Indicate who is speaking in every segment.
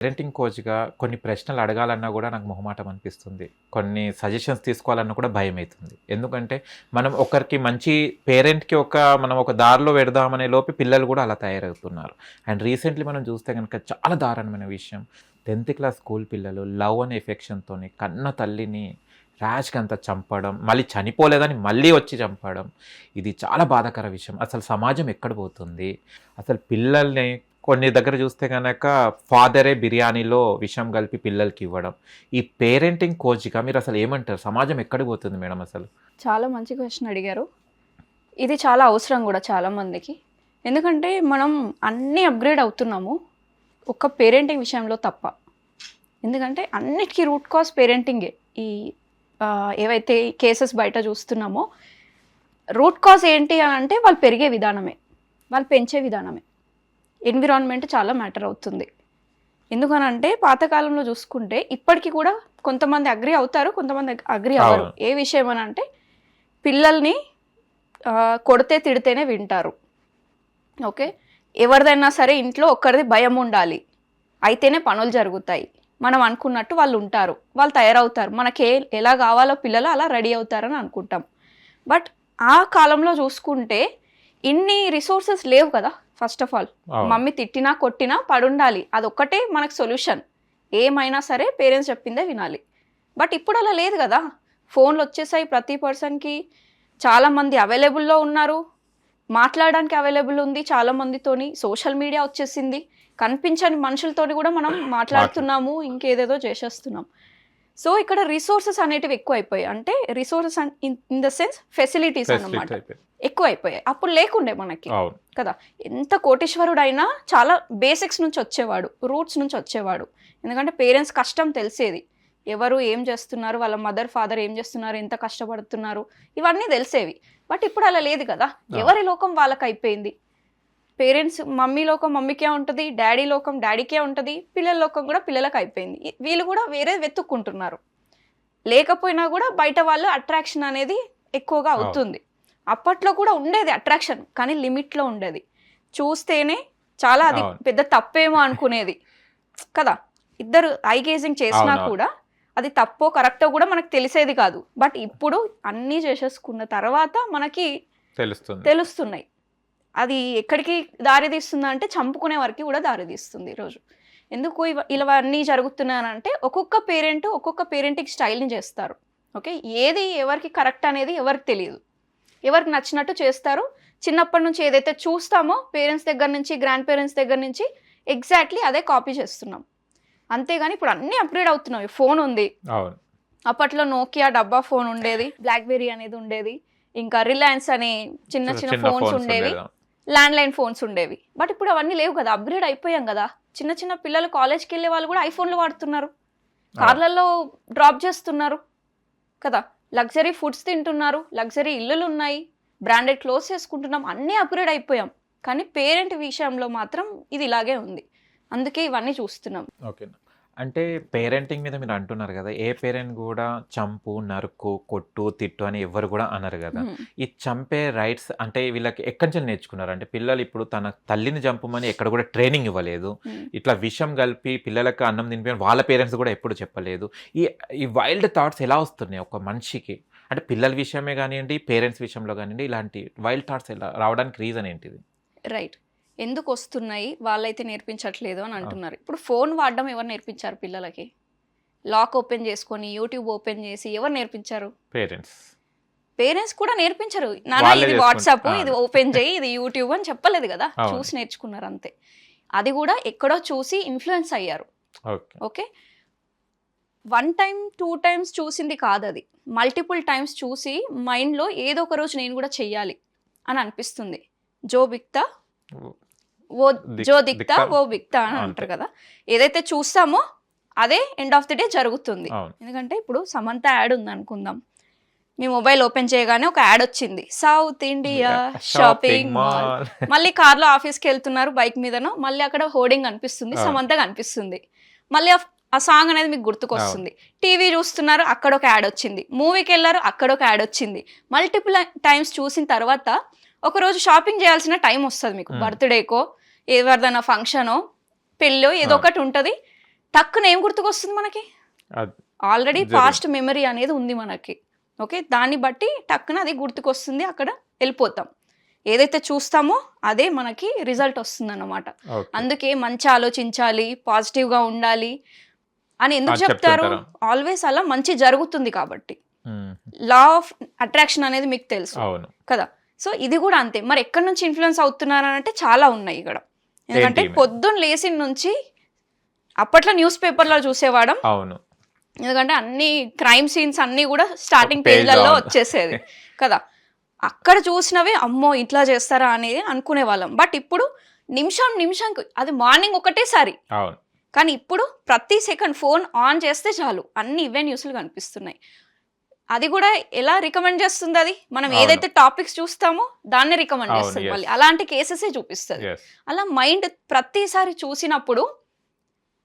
Speaker 1: Parenting కోచ్గా కొన్ని ప్రశ్నలు అడగాలన్నా కూడా నాకు మొహమాటం అనిపిస్తుంది. కొన్ని సజెషన్స్ తీసుకోవాలన్నా కూడా భయం అవుతుంది ఎందుకంటే మనం ఒకరికి మంచి పేరెంట్కి ఒక మనం ఒక దారిలో పెడదామనే లోపు పిల్లలు కూడా అలా తయారవుతున్నారు. అండ్ రీసెంట్లీ మనం చూస్తే కనుక చాలా దారుణమైన విషయం. టెన్త్ క్లాస్ స్కూల్ పిల్లలు లవ్ అండ్ ఎఫెక్షన్తో కన్న తల్లిని ర్యాష్గా అంత చంపడం మళ్ళీ చనిపోలేదని మళ్ళీ వచ్చి చంపడం ఇది చాలా బాధాకర విషయం. అసలు సమాజం ఎక్కడ పోతుంది? అసలు పిల్లల్ని కొన్ని దగ్గర చూస్తే కనుక ఫాదరే బిర్యానీలో విషయం కలిపి పిల్లలకి ఇవ్వడం. ఈ పేరెంటింగ్ కోచ్గా మీరు అసలు ఏమంటారు? సమాజం ఎక్కడికి పోతుంది మేడం అసలు?
Speaker 2: చాలా మంచి క్వశ్చన్ అడిగారు. ఇది చాలా అవసరం కూడా చాలామందికి ఎందుకంటే మనం అన్నీ అప్గ్రేడ్ అవుతున్నాము. ఒక్క పేరెంటింగ్ విషయంలో తప్ప. ఎందుకంటే అన్నిటికీ రూట్ కాజ్ పేరెంటింగే. ఈ ఏవైతే కేసెస్ బయట చూస్తున్నామో రూట్ కాజ్ ఏంటి అని అంటే వాళ్ళు పెరిగే విధానమే. వాళ్ళు పెంచే విధానమే. ఎన్విరాన్మెంట్ చాలా మ్యాటర్ అవుతుంది. ఎందుకనంటే పాతకాలంలో చూసుకుంటే ఇప్పటికీ కూడా కొంతమంది అగ్రి అవుతారు కొంతమంది అగ్రి అవ్వరు. ఏ విషయం అని అంటే పిల్లల్ని కొడితే తిడితేనే వింటారు. ఓకే? ఎవరిదైనా సరే ఇంట్లో ఒక్కరిది భయం ఉండాలి. అయితేనే పనులు జరుగుతాయి. మనం అనుకున్నట్టు వాళ్ళు ఉంటారు. వాళ్ళు తయారవుతారు. మనకి ఎలా కావాలో పిల్లలు అలా రెడీ అవుతారని అనుకుంటాం. బట్ ఆ కాలంలో చూసుకుంటే ఇన్ని రిసోర్సెస్ లేవు కదా. First of all. మమ్మీ తిట్టినా కొట్టినా పడుండాలి. అదొక్కటే మనకు సొల్యూషన్ ఏమైనా సరే పేరెంట్స్ చెప్పిందే వినాలి. బట్ ఇప్పుడు అలా లేదు కదా. ఫోన్లు వచ్చేసాయి ప్రతి పర్సన్కి చాలామంది అవైలబుల్లో ఉన్నారు. మాట్లాడడానికి అవైలబుల్ ఉంది చాలా మందితోని. సోషల్ మీడియా వచ్చేసింది. కనిపించని మనుషులతోని కూడా మనం మాట్లాడుతున్నాము ఇంకేదేదో చేసేస్తున్నాం. సో ఇక్కడ రిసోర్సెస్ అనేటివి ఎక్కువ అయిపోయాయి అంటే resources in the sense facilities
Speaker 1: అయిపోయింది.
Speaker 2: ఎక్కువ అయిపోయాయి. అప్పుడు లేకుండే మనకి. కదా? ఎంత కోటీశ్వరుడు అయినా చాలా బేసిక్స్ నుంచి వచ్చేవాడు రూట్స్ నుంచి వచ్చేవాడు. ఎందుకంటే పేరెంట్స్ కష్టం తెలిసేది. ఎవరు ఏం చేస్తున్నారు? వాళ్ళ మదర్ ఫాదర్ ఏం చేస్తున్నారు? ఎంత కష్టపడుతున్నారు? ఇవన్నీ తెలిసేవి. బట్ ఇప్పుడు అలా లేదు కదా? ఎవరి లోకం వాళ్ళకి అయిపోయింది పేరెంట్స్ మమ్మీ లోకం మమ్మీకే ఉంటుంది డాడీ లోకం డాడీకే ఉంటుంది పిల్లల లోకం కూడా పిల్లలకు అయిపోయింది. వీళ్ళు కూడా వేరే వెతుక్కుంటున్నారు. లేకపోయినా కూడా బయట వాళ్ళు అట్రాక్షన్ అనేది ఎక్కువగా. అవుతుంది. అప్పట్లో కూడా ఉండేది అట్రాక్షన్ కానీ లిమిట్లో ఉండేది. చూస్తేనే చాలా అది. పెద్ద తప్పేమో అనుకునేది. కదా ఇద్దరు ఐ గేజింగ్ చేసినా. కూడా అది తప్పో కరెక్టో కూడా మనకు తెలిసేది కాదు. బట్ ఇప్పుడు అన్నీ చేసేసుకున్న తర్వాత మనకి
Speaker 1: తెలుస్తుంది.
Speaker 2: తెలుస్తున్నాయి. అది ఎక్కడికి దారి తీస్తుంది అంటే చంపుకునే వరకు కూడా దారి తీస్తుంది ఈరోజు ఎందుకు ఇవ ఇవన్నీ జరుగుతున్నానంటే ఒక్కొక్క పేరెంట్ ఒక్కొక్క పేరెంటింగ్ స్టైల్ని చేస్తారు. ఓకే? ఏది ఎవరికి కరెక్ట్ అనేది ఎవరికి తెలియదు ఎవరికి నచ్చినట్టు చేస్తారు. చిన్నప్పటి నుంచి ఏదైతే చూస్తామో పేరెంట్స్ దగ్గర నుంచి గ్రాండ్ పేరెంట్స్ దగ్గర నుంచి ఎగ్జాక్ట్లీ అదే కాపీ చేస్తున్నాం. అంతేగాని ఇప్పుడు అన్నీ అప్గ్రేడ్ అవుతున్నాయి. ఫోన్ ఉంది. అప్పట్లో నోకియా డబ్బా ఫోన్ ఉండేది. బ్లాక్బెర్రీ అనేది ఉండేది. ఇంకా రిలయన్స్ అనే చిన్న చిన్న ఫోన్స్ ఉండేవి.
Speaker 1: ఉండేది.
Speaker 2: ల్యాండ్ లైన్ ఫోన్స్ ఉండేవి. బట్ ఇప్పుడు అవన్నీ లేవు కదా అప్గ్రేడ్ అయిపోయాం కదా. చిన్న చిన్న పిల్లలు కాలేజ్కి వెళ్ళే వాళ్ళు కూడా ఐఫోన్లు వాడుతున్నారు. కార్లలో డ్రాప్ చేస్తున్నారు కదా. లగ్జరీ ఫుడ్స్ తింటున్నారు లగ్జరీ ఇల్లులు ఉన్నాయి బ్రాండెడ్ క్లోత్స్ వేసుకుంటున్నాం అన్నీ అప్గ్రేడ్ అయిపోయాం. కానీ పేరెంట్ విషయంలో మాత్రం ఇది ఇలాగే ఉంది. అందుకే ఇవన్నీ చూస్తున్నాం.
Speaker 1: ఓకే అంటే పేరెంటింగ్ మీద మీరు అంటున్నారు కదా ఏ పేరెంట్ కూడా చంపు నరుకు కొట్టు తిట్టు అని ఎవరు కూడా అనరు కదా. ఈ చంపే రైట్స్ అంటే వీళ్ళకి ఎక్కడి నుంచి నేర్చుకున్నారు? అంటే పిల్లలు ఇప్పుడు తన తల్లిని చంపమని ఎక్కడ కూడా ట్రైనింగ్ ఇవ్వలేదు. ఇట్లా విషం కలిపి పిల్లలకు అన్నం తినిపి వాళ్ళ పేరెంట్స్ కూడా ఎప్పుడు చెప్పలేదు. ఈ ఈ వైల్డ్ థాట్స్ ఎలా వస్తున్నాయి ఒక మనిషికి? అంటే పిల్లల విషయమే కానివ్వండి పేరెంట్స్ విషయంలో కానివ్వండి ఇలాంటి వైల్డ్ థాట్స్ ఎలా రావడానికి రీజన్ ఏంటిది?
Speaker 2: రైట్. ఎందుకు వస్తున్నాయి వాళ్ళైతే నేర్పించట్లేదు అని అంటున్నారు. ఇప్పుడు ఫోన్ వాడడం ఎవరు నేర్పించారు పిల్లలకి? లాక్ ఓపెన్ చేసుకొని యూట్యూబ్ ఓపెన్ చేసి ఎవరు నేర్పించారు?
Speaker 1: పేరెంట్స్.
Speaker 2: పేరెంట్స్ కూడా నేర్పించరు. నాన్న
Speaker 1: వాళ్ళే
Speaker 2: ఇది. వాట్సాప్. ఇది ఓపెన్ చేయి ఇది యూట్యూబ్ అని చెప్పలేదు కదా. చూసి నేర్చుకున్నారు అంతే. అది కూడా ఎక్కడో చూసి ఇన్ఫ్లుయెన్స్ అయ్యారు.
Speaker 1: Okay.
Speaker 2: Okay? One time two times చూసింది కాదు అది మల్టిపుల్ టైమ్స్ చూసి మైండ్లో ఏదో ఒక రోజు నేను కూడా చెయ్యాలి అని అనిపిస్తుంది. జో బిక్తా? ఓ జో దిక్తా. ఓ బిక్తా అని. అంటారు కదా. ఏదైతే చూస్తామో అదే ఎండ్ ఆఫ్ ది డే జరుగుతుంది. ఎందుకంటే ఇప్పుడు సమంత యాడ్ ఉంది అనుకుందాం మీ మొబైల్ ఓపెన్ చేయగానే ఒక యాడ్ వచ్చింది. సౌత్ ఇండియా షాపింగ్ మాల్ మళ్ళీ కార్లో ఆఫీస్కి వెళ్తున్నారు బైక్ మీదనో మళ్ళీ అక్కడ హోర్డింగ్ కనిపిస్తుంది
Speaker 1: అవును.
Speaker 2: సమంత కనిపిస్తుంది. మళ్ళీ ఆ- సాంగ్ అనేది మీకు గుర్తుకొస్తుంది. టీవీ చూస్తున్నారు అక్కడ ఒక యాడ్ వచ్చింది. మూవీకి వెళ్ళారు అక్కడ ఒక యాడ్ వచ్చింది. మల్టిపుల్ టైమ్స్ చూసిన తర్వాత ఒక రోజు షాపింగ్ చేయాల్సిన టైం వస్తుంది మీకు.
Speaker 1: Hmm.
Speaker 2: బర్త్డేకో ఎవరిదైనా ఫంక్షనో పెళ్ళో ఏదో. ఒకటి ఉంటుంది టక్కున ఏం గుర్తుకొస్తుంది మనకి? ఆల్రెడీ. పాస్ట్ మెమరీ అనేది ఉంది మనకి. ఓకే దాన్ని బట్టి టక్కున అది గుర్తుకొస్తుంది అక్కడ వెళ్ళిపోతాం. ఏదైతే చూస్తామో అదే మనకి రిజల్ట్ వస్తుంది అన్నమాట. అందుకే మంచి ఆలోచించాలి పాజిటివ్గా ఉండాలి అని ఎందుకు చెప్తారు? ఆల్వేస్ అలా మంచి జరుగుతుంది కాబట్టి. లా ఆఫ్ అట్రాక్షన్ అనేది మీకు తెలుసు. కదా? సో ఇది కూడా అంతే. మరి ఎక్కడి నుంచి ఇన్ఫ్లుయెన్స్ అవుతున్నారు అని అంటే చాలా ఉన్నాయి ఇక్కడ. ఎందుకంటే? పొద్దున్న లేచిన నుంచి అప్పట్లో న్యూస్ పేపర్లో చూసేవాడం.
Speaker 1: అవును.
Speaker 2: ఎందుకంటే అన్ని క్రైమ్ సీన్స్ అన్నీ కూడా స్టార్టింగ్ పేజ్లలో. వచ్చేసేది. కదా? అక్కడ చూసినవి అమ్మో ఇట్లా చేస్తారా అనేది అనుకునే వాళ్ళం బట్ ఇప్పుడు నిమిషం నిమిషంకి అది మార్నింగ్ ఒకటేసారి కానీ ఇప్పుడు ప్రతి సెకండ్ ఫోన్ ఆన్ చేస్తే చాలు. అన్ని ఇవే న్యూస్లు కనిపిస్తున్నాయి. అది కూడా ఎలా రికమెండ్ చేస్తుంది అది? మనం. ఏదైతే టాపిక్స్ చూస్తామో దాన్ని రికమెండ్ చేస్తుంది. మళ్ళీ అలాంటి కేసెసే చూపిస్తుంది. అలా మైండ్ ప్రతిసారి చూసినప్పుడు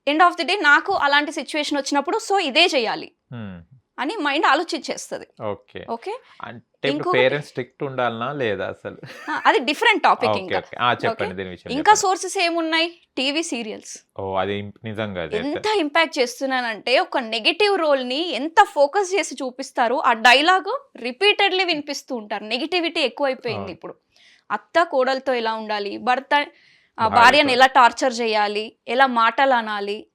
Speaker 2: ఎండ్ ఆఫ్ ది డే నాకు అలాంటి సిచ్యువేషన్ వచ్చినప్పుడు సో ఇదే చేయాలి అని మైండ్ ఆలోచించేస్తుంది.
Speaker 1: ఓకే.
Speaker 2: ఓకే?
Speaker 1: అంటే ఇప్పుడు పేరెంట్స్ స్ట్రిక్ట్ ఉండాలనా లేదా అసలు?
Speaker 2: అది డిఫరెంట్ టాపిక్ ఇంకా.
Speaker 1: చెప్పండి దీని విషయం
Speaker 2: ఇంకా. సోర్సెస్ ఏమున్నాయి? TV serials.
Speaker 1: ఓ అది నిజంగా.
Speaker 2: ఎంత ఇంపాక్ట్ చేస్తున్నానంటే ఒక నెగిటివ్ రోల్ని ఎంత ఫోకస్ చేసి చూపిస్తారు ఆ డైలాగ్ రిపీటెడ్లీ వినిపిస్తూ ఉంటారు. నెగిటివిటీ ఎక్కువైపోయింది. ఇప్పుడు. అత్త కోడలతో ఎలా ఉండాలి? భర్త. భార్యను ఎలా టార్చర్ చేయాలి? ఎలా మాటలు అనాలి?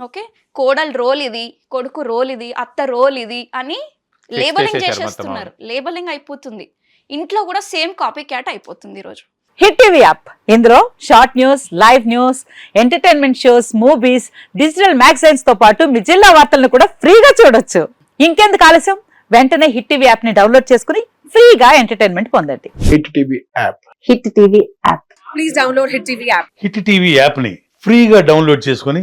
Speaker 2: ఓకే? కోడల్ రోల్ ఇది కొడుకు రోల్ ఇది అత్త రోల్ ఇది అని లేబలింగ్ చేసేస్తున్నారు. లేబలింగ్ అయిపోతుంది. ఇంట్లో కూడా సేమ్ కాపీ క్యాట్ అయిపోతుంది ఈరోజు.
Speaker 3: Hit TV app. ఇందులో short news live news entertainment shows movies digital మ్యాగజైన్స్తో పాటు మీ జిల్లా వార్తలను కూడా ఫ్రీగా చూడొచ్చు. ఇంకెందుకు ఆలస్యం? వెంటనే హిట్ టీవీ యాప్ని డౌన్లోడ్ చేసుకుని ఫ్రీగా ఎంటర్టైన్మెంట్ పొందండి.
Speaker 4: Hit TV app.
Speaker 3: Hit TV app.
Speaker 4: Hit TV యాప్ని ఫ్రీగా డౌన్లోడ్ చేసుకొని